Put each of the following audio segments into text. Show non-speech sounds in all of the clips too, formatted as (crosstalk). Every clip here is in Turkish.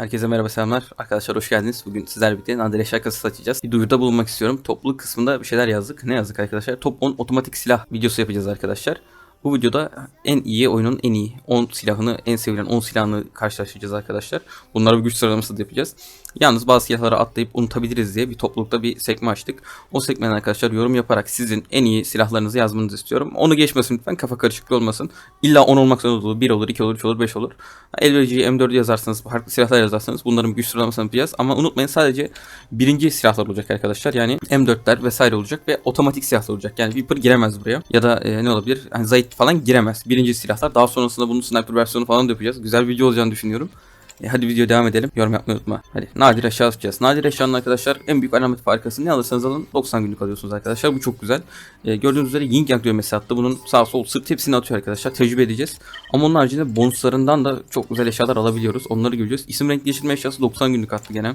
Herkese merhaba selamlar. Arkadaşlar hoş geldiniz. Bugün sizlerle birlikte nadir eşya kasası açacağız. Bir duyuruda bulunmak istiyorum. Topluluk kısmında bir şeyler yazdık. Ne yazdık arkadaşlar? Top 10 otomatik silah videosu yapacağız arkadaşlar. Bu videoda en iyi oyunun en iyi 10 silahını, en sevilen 10 silahını karşılaştıracağız arkadaşlar. Bunları bir güç sıralaması da yapacağız. Yalnız bazı silahları atlayıp unutabiliriz diye bir toplulukta bir sekme açtık. O sekmeden arkadaşlar yorum yaparak sizin en iyi silahlarınızı yazmanızı istiyorum. Onu geçmesin lütfen kafa karışıklığı olmasın. İlla 10 olmak zorunda değil. 1 olur, 2 olur, 3 olur, 5 olur. Elvericiyi M4'ü yazarsanız, farklı silahlar yazarsanız bunların güç sıralamasını yapacağız. Ama unutmayın sadece birinci silahlar olacak arkadaşlar. Yani M4'ler vesaire olacak ve otomatik silahlar olacak. Yani Viper giremez buraya. Ya da e, ne olabilir? Yani Zayt falan giremez. Birinci silahlar. Daha sonrasında bunun sniper versiyonu falan da yapacağız. Güzel bir video olacağını düşünüyorum. E, hadi video devam edelim. Yorum yapmayı unutma. Hadi nadir eşya atacağız. Nadir eşyanın arkadaşlar en büyük alamet farikası ne alırsanız alın 90 günlük alıyorsunuz arkadaşlar. Bu çok güzel. E, gördüğünüz üzere Yin Yang düğmesi attı. Bunun sağ sol sırt hepsini atıyor arkadaşlar. Tecrübe edeceğiz. Ama onun haricinde bonuslarından da çok güzel eşyalar alabiliyoruz. Onları göreceğiz. İsim renk değiştirme eşyası 90 günlük attı gene.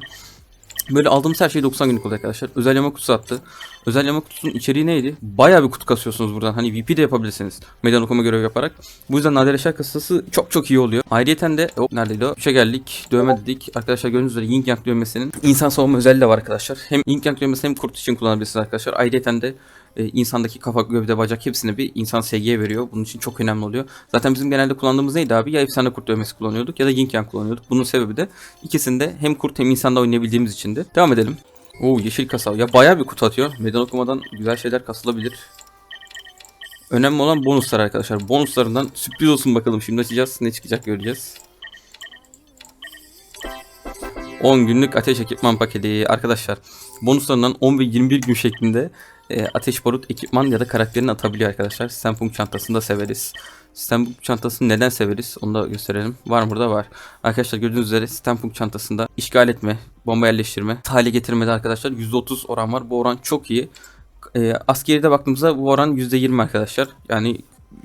Böyle aldığımız her şey 90 günlük oldu arkadaşlar. Özel yama kutusu attı. Özel yama kutusunun içeriği neydi? Bayağı bir kutu kasıyorsunuz buradan. Hani VP de yapabilirsiniz. Meydan okuma görevi yaparak. Bu yüzden nadir eşya kasası çok çok iyi oluyor. Ayrıyeten de hop neredeydi o? Üçe geldik. Dövme dedik. Arkadaşlar gördüğünüz üzere Yin Yang dövmesinin insan savunma özelliği de var arkadaşlar. Hem Yin Yang dövmesi hem kurt için kullanabilirsiniz arkadaşlar. Ayrıyeten de e, insandaki kafa, gövde, bacak hepsini bir insan SG veriyor. Bunun için çok önemli oluyor. Zaten bizim genelde kullandığımız neydi abi? Ya efsane kurt dövmesi kullanıyorduk ya da Yin Yang kullanıyorduk. Bunun sebebi de ikisinde hem kurt hem insanda oynayabildiğimiz içindi. Devam edelim. Oo yeşil kasa. Ya bayağı bir kutu atıyor. Meydan okumadan güzel şeyler kasılabilir. Önemli olan bonuslar arkadaşlar. Bonuslarından sürpriz olsun bakalım. Şimdi açacağız. Ne çıkacak göreceğiz. 10 günlük ateş ekipman paketi arkadaşlar. Bonuslarından 10 ve 21 gün şeklinde e, ateş barut ekipman ya da karakterini atabiliyor arkadaşlar. Sistem çantasını da severiz. Sistem çantasını neden severiz onu da gösterelim. Var mı burada? Var. Arkadaşlar gördüğünüz üzere sistem çantasında işgal etme, bomba yerleştirme, hale getirmede arkadaşlar %30 oran var. Bu oran çok iyi. E, askeride baktığımızda bu oran %20 arkadaşlar. Yani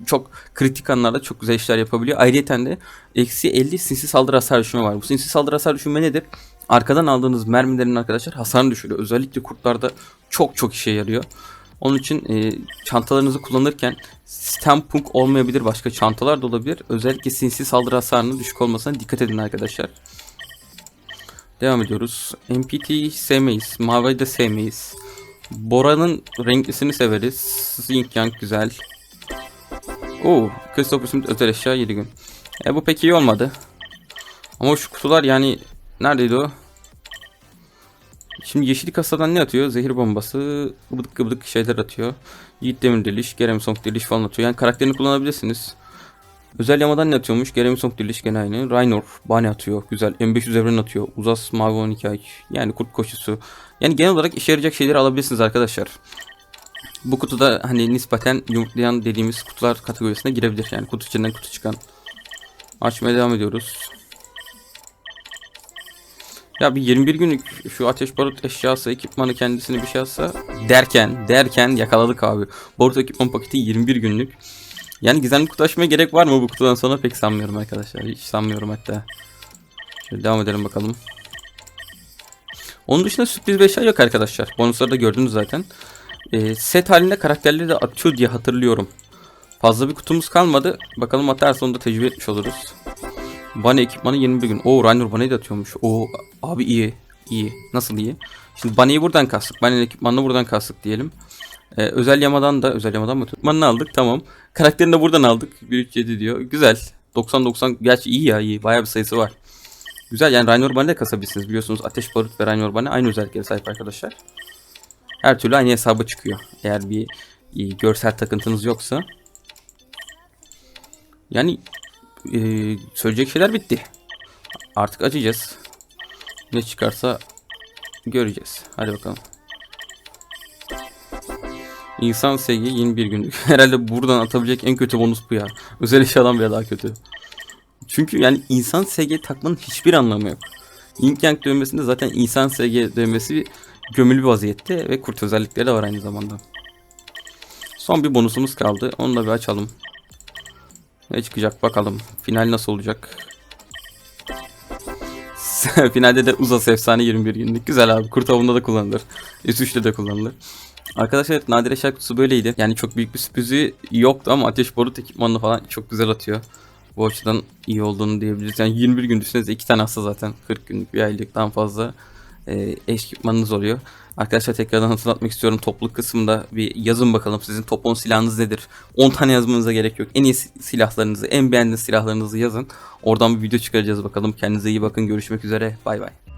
çok kritik anlarda çok güzel işler yapabiliyor. Ayrıca de eksi 50 sinsi saldırı hasar düşürme var. Bu sinsi saldırı hasar düşürme nedir? Arkadan aldığınız mermilerin arkadaşlar hasarını düşürüyor. Özellikle kurtlarda çok çok işe yarıyor. Onun için e, çantalarınızı kullanırken Stampunk olmayabilir başka çantalar da olabilir. Özellikle sinsi saldırı hasarının düşük olmasına dikkat edin arkadaşlar. Devam ediyoruz. MPT sevmeyiz. Mavi'yi de sevmeyiz. Bora'nın renklisini severiz. Zinc Yang güzel. Oo, Christopher Smith özel eşya 7 gün. E, bu pek iyi olmadı. Ama şu kutular yani neredeydi o? Şimdi yeşil kasadan ne atıyor? Zehir bombası, gıbıdık gıbıdık şeyler atıyor. Yiğit demir deliş, Gerem Song deliş falan atıyor. Yani karakterini kullanabilirsiniz. Özel yamadan ne atıyormuş? Gerem Song deliş gene aynı. Raynor, Bani atıyor. Güzel. M500 evren atıyor. Uzas mavi 12 ay. Yani kurt koşusu. Yani genel olarak işe yarayacak şeyleri alabilirsiniz arkadaşlar. Bu kutuda hani nispeten yumurtlayan dediğimiz kutular kategorisine girebilir. Yani kutu içinden kutu çıkan. Açmaya devam ediyoruz. Ya bir 21 günlük şu ateş barut eşyası ekipmanı kendisini bir şey alsa derken derken yakaladık abi. Barut ekipman paketi 21 günlük. Yani gizemli kutu açmaya gerek var mı bu kutudan sonra pek sanmıyorum arkadaşlar. Hiç sanmıyorum hatta. Şöyle devam edelim bakalım. Onun dışında sürpriz bir eşya yok arkadaşlar. Bonusları da gördünüz zaten. E, set halinde karakterleri de atıyor diye hatırlıyorum. Fazla bir kutumuz kalmadı. Bakalım atarsa onu da tecrübe etmiş oluruz. Bunny ekipmanı 21 gün. Oo Raynor Bunny'yi de atıyormuş. Oo abi iyi. iyi. Nasıl iyi? Şimdi Bunny'yi buradan kastık. Bunny'nin ekipmanını buradan kastık diyelim. Ee, özel yamadan da özel yamadan mı? Ekipmanını aldık tamam. Karakterini de buradan aldık. 137 diyor. Güzel. 90-90 gerçi iyi ya iyi. Bayağı bir sayısı var. Güzel yani Raynor Bunny de kasabilirsiniz. Biliyorsunuz Ateş Barut ve Raynor Bunny aynı özelliklere sahip arkadaşlar. Her türlü aynı hesaba çıkıyor. Eğer bir görsel takıntınız yoksa. Yani e, söyleyecek şeyler bitti. Artık açacağız. Ne çıkarsa göreceğiz. Hadi bakalım. İnsan sevgi 21 günlük. (laughs) Herhalde buradan atabilecek en kötü bonus bu ya. Özel eşyadan bile daha kötü. Çünkü yani insan SG takmanın hiçbir anlamı yok. Yin Yang dövmesinde zaten insan SG dövmesi gömülü bir vaziyette ve kurt özellikleri de var aynı zamanda. Son bir bonusumuz kaldı. Onu da bir açalım. Ne çıkacak bakalım. Final nasıl olacak? (laughs) Finalde de Uzas efsane 21 günlük. Güzel abi. Kurt avında da kullanılır. S3'te de kullanılır. Arkadaşlar evet, Nadir Eşya kutusu böyleydi. Yani çok büyük bir sürprizi yoktu ama ateş barut ekipmanını falan çok güzel atıyor. Bu açıdan iyi olduğunu diyebiliriz. Yani 21 gün düşünsenize 2 tane hasta zaten 40 günlük bir aylıktan fazla e, eşkipmanınız oluyor. Arkadaşlar tekrardan hatırlatmak istiyorum. Topluluk kısmında bir yazın bakalım sizin top 10 silahınız nedir? 10 tane yazmanıza gerek yok. En iyi si- silahlarınızı, en beğendiğiniz silahlarınızı yazın. Oradan bir video çıkaracağız bakalım. Kendinize iyi bakın. Görüşmek üzere. Bay bay.